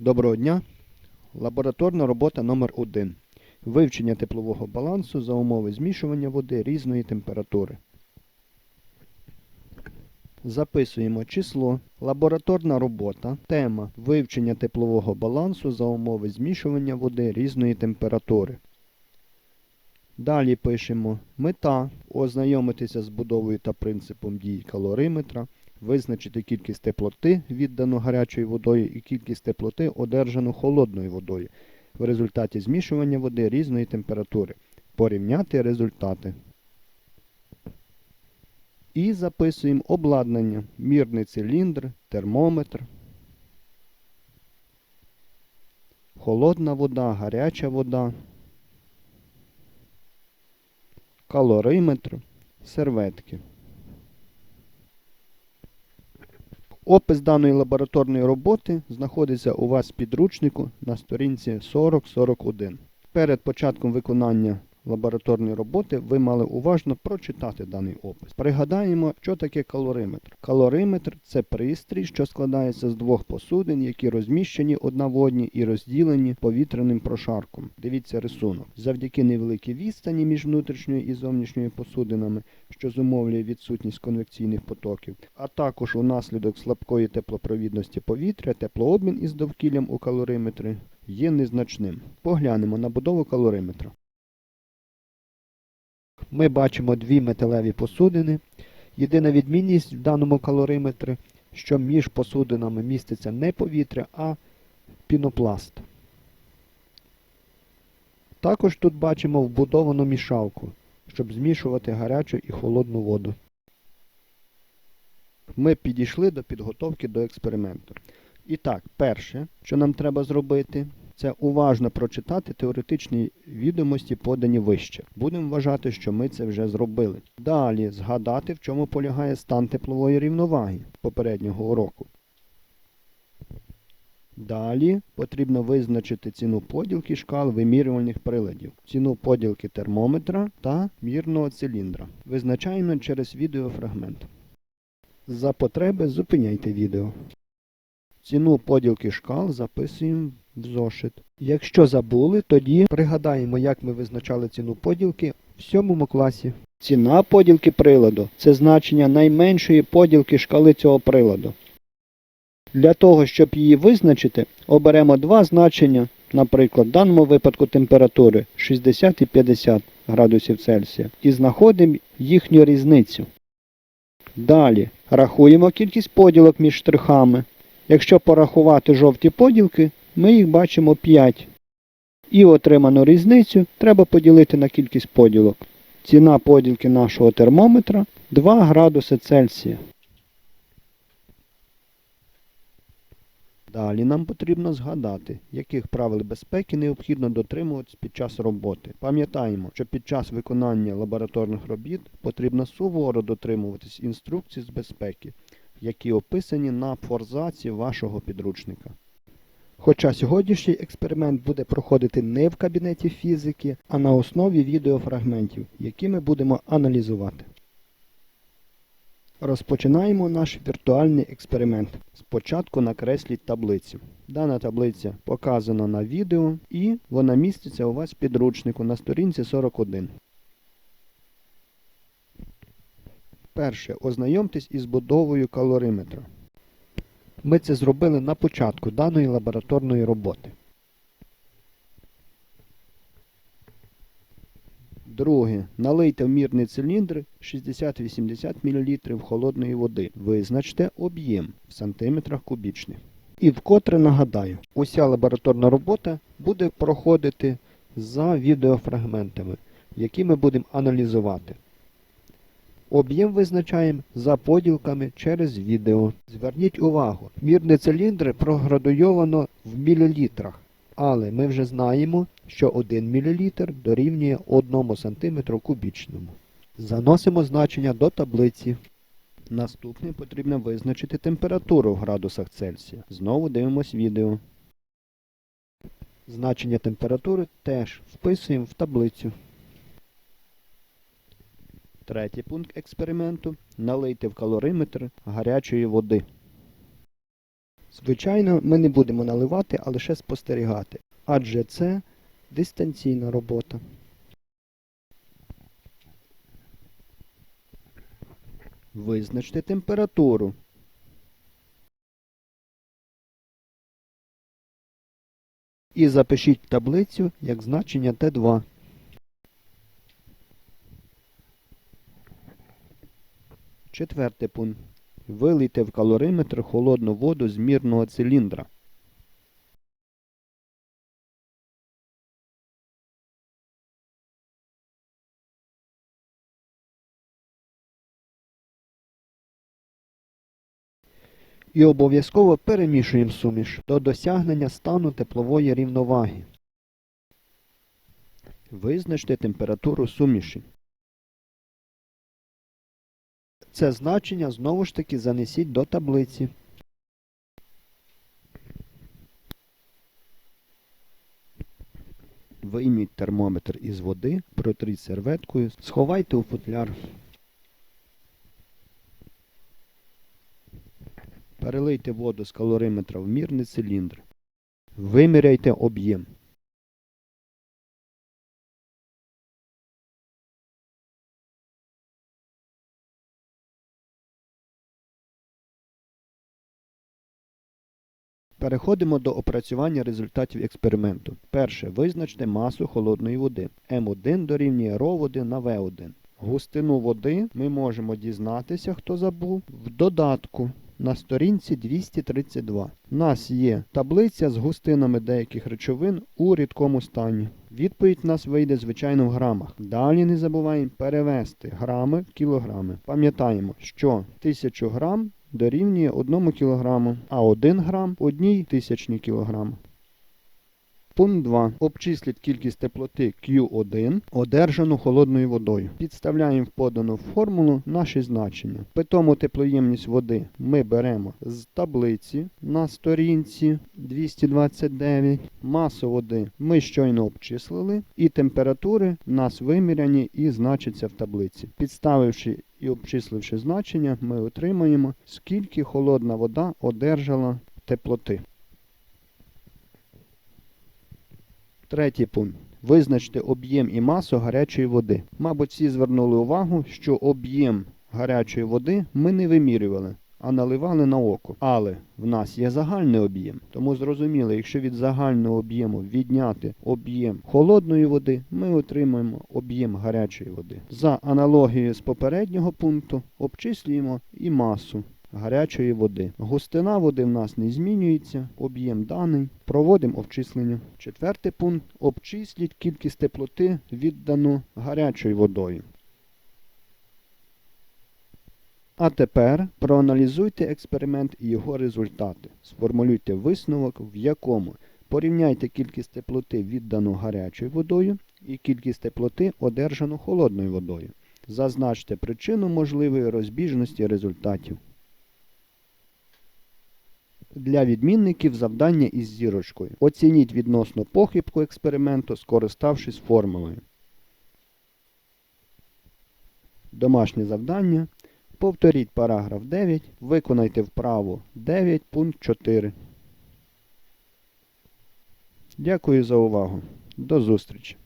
Доброго дня. Лабораторна робота номер 1 Вивчення теплового балансу за умови змішування води різної температури. Записуємо число, лабораторна робота, тема. Вивчення теплового балансу за умови змішування води різної температури. Далі пишемо. Мета. Ознайомитися з будовою та принципом дії калориметра, визначити кількість теплоти, віддану гарячою водою, і кількість теплоти, одержану холодною водою в результаті змішування води різної температури. Порівняти результати. І записуємо обладнання, мірний циліндр, термометр, холодна вода, гаряча вода, калориметр, серветки. Опис даної лабораторної роботи знаходиться у вас в підручнику на сторінці 4041. Перед початком виконання лабораторної роботи ви мали уважно прочитати даний опис. Пригадаємо, що таке калориметр. Калориметр це пристрій, що складається з двох посудин, які розміщені одна в одній і розділені повітряним прошарком. Дивіться рисунок. Завдяки невеликій відстані між внутрішньою і зовнішньою посудинами, що зумовлює відсутність конвекційних потоків, а також унаслідок слабкої теплопровідності повітря, теплообмін із довкіллям у калориметрі є незначним. Поглянемо на будову калориметра. Ми бачимо дві металеві посудини. Єдина відмінність в даному калориметрі, що між посудинами міститься не повітря, а пінопласт. Також тут бачимо вбудовану мішалку, щоб змішувати гарячу і холодну воду. Ми підійшли до підготовки до експерименту. І так, перше, що нам треба зробити, це уважно прочитати теоретичні відомості, подані вище. Будемо вважати, що ми це вже зробили. Далі згадати, в чому полягає стан теплової рівноваги попереднього уроку. Далі потрібно визначити ціну поділки шкал вимірювальних приладів, ціну поділки термометра та мірного циліндра. Визначаємо через відеофрагмент. За потреби зупиняйте відео. Ціну поділки шкал записуємо зошит. Якщо забули, тоді пригадаємо, як ми визначали ціну поділки в сьомому класі. Ціна поділки приладу це значення найменшої поділки шкали цього приладу. Для того, щоб її визначити, оберемо два значення, наприклад, в даному випадку температури 60 і 50 градусів Цельсія, і знаходимо їхню різницю. Далі рахуємо кількість поділок між штрихами. Якщо порахувати жовті поділки, ми їх бачимо 5. І отриману різницю треба поділити на кількість поділок. Ціна поділки нашого термометра 2 градуси Цельсія. Далі нам потрібно згадати, яких правил безпеки необхідно дотримуватись під час роботи. Пам'ятаємо, що під час виконання лабораторних робіт потрібно суворо дотримуватись інструкцій з безпеки, які описані на форзаці вашого підручника. Хоча сьогоднішній експеримент буде проходити не в кабінеті фізики, а на основі відеофрагментів, які ми будемо аналізувати. Розпочинаємо наш віртуальний експеримент. Спочатку накресліть таблицю. Дана таблиця показана на відео і вона міститься у вас в підручнику на сторінці 41. Перше. Ознайомтесь із будовою калориметра. Ми це зробили на початку даної лабораторної роботи. Друге. Налийте в мірний циліндр 60-80 мл холодної води. Визначте об'єм в сантиметрах кубічних. І вкотре нагадаю, уся лабораторна робота буде проходити за відеофрагментами, які ми будемо аналізувати. Об'єм визначаємо за поділками через відео. Зверніть увагу, мірний циліндр проградуйовано в мілілітрах, але ми вже знаємо, що 1 мл дорівнює 1 см кубічному. Заносимо значення до таблиці. Наступне потрібно визначити температуру в градусах Цельсія. Знову дивимось відео. Значення температури теж вписуємо в таблицю. Третій пункт експерименту. Налийте в калориметр гарячої води. Звичайно, ми не будемо наливати, а лише спостерігати, адже це дистанційна робота. Визначте температуру. І запишіть таблицю як значення Т2. Четвертий пункт. Вилийте в калориметр холодну воду з мірного циліндра. І обов'язково перемішуємо суміш до досягнення стану теплової рівноваги. Визначте температуру суміші. Це значення знову ж таки занесіть до таблиці. Вийміть термометр із води, протріть серветкою, сховайте у футляр. Перелийте воду з калориметра в мірний циліндр. Виміряйте об'єм. Переходимо до опрацювання результатів експерименту. Перше. Визначте масу холодної води. М1 дорівнює РО1 на В1. Густину води ми можемо дізнатися, хто забув, в додатку на сторінці 232. У нас є таблиця з густинами деяких речовин у рідкому стані. Відповідь у нас вийде, звичайно, в грамах. Далі не забуваємо перевести грами в кілограми. Пам'ятаємо, що 1000 грам дорівнює 1 кг, а 1 грам 1 тисячні кілограм. Пункт 2. Обчисліть кількість теплоти Q1, одержану холодною водою. Підставляємо в подану формулу наші значення. Питому теплоємність води ми беремо з таблиці на сторінці 229. Масу води ми щойно обчислили, і температури в нас виміряні і значаться в таблиці. Підставивши і обчисливши значення, ми отримаємо, скільки холодна вода одержала теплоти. Третій пункт. Визначте об'єм і масу гарячої води. Мабуть, всі звернули увагу, що об'єм гарячої води ми не вимірювали, а наливали на око. Але в нас є загальний об'єм. Тому зрозуміло, якщо від загального об'єму відняти об'єм холодної води, ми отримаємо об'єм гарячої води. За аналогією з попереднього пункту обчислюємо і масу гарячої води. Густина води в нас не змінюється, об'єм даний. Проводимо обчислення. Четвертий пункт. Обчисліть кількість теплоти віддану гарячою водою. А тепер проаналізуйте експеримент і його результати. Сформулюйте висновок, в якому порівняйте кількість теплоти віддану гарячою водою і кількість теплоти одержану холодною водою. Зазначте причину можливої розбіжності результатів. Для відмінників завдання із зірочкою. Оцініть відносно похибку експерименту, скориставшись формулою. Домашнє завдання. Повторіть параграф 9. Виконайте вправу 9 пункт 4. Дякую за увагу. До зустрічі!